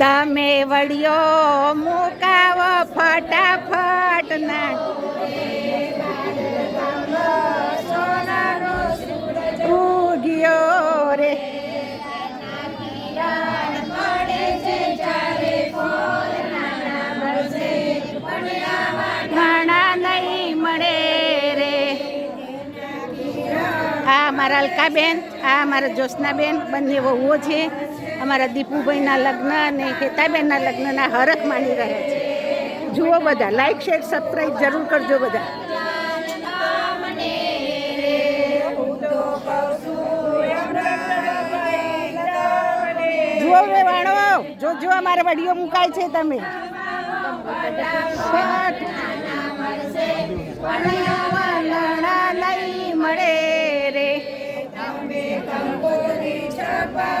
તમે વળ્યો મુકાવો ફટાફટ ના આ મારા અલકાબેન આ મારા જ્યોત્સનાબેન બંને વહુઓ છે. અમારા દીપુભાઈના લગ્ન અને હેતાબેનના લગ્નના હરખ માની રહ્યા છે. જુઓ બધા લાઈક શેર સબસ્ક્રાઈબ જરૂર કરજો બધા. જુઓ મેં વાણો જો જો અમારા વડીઓ મુકાય છે તમે. મળે. Bye.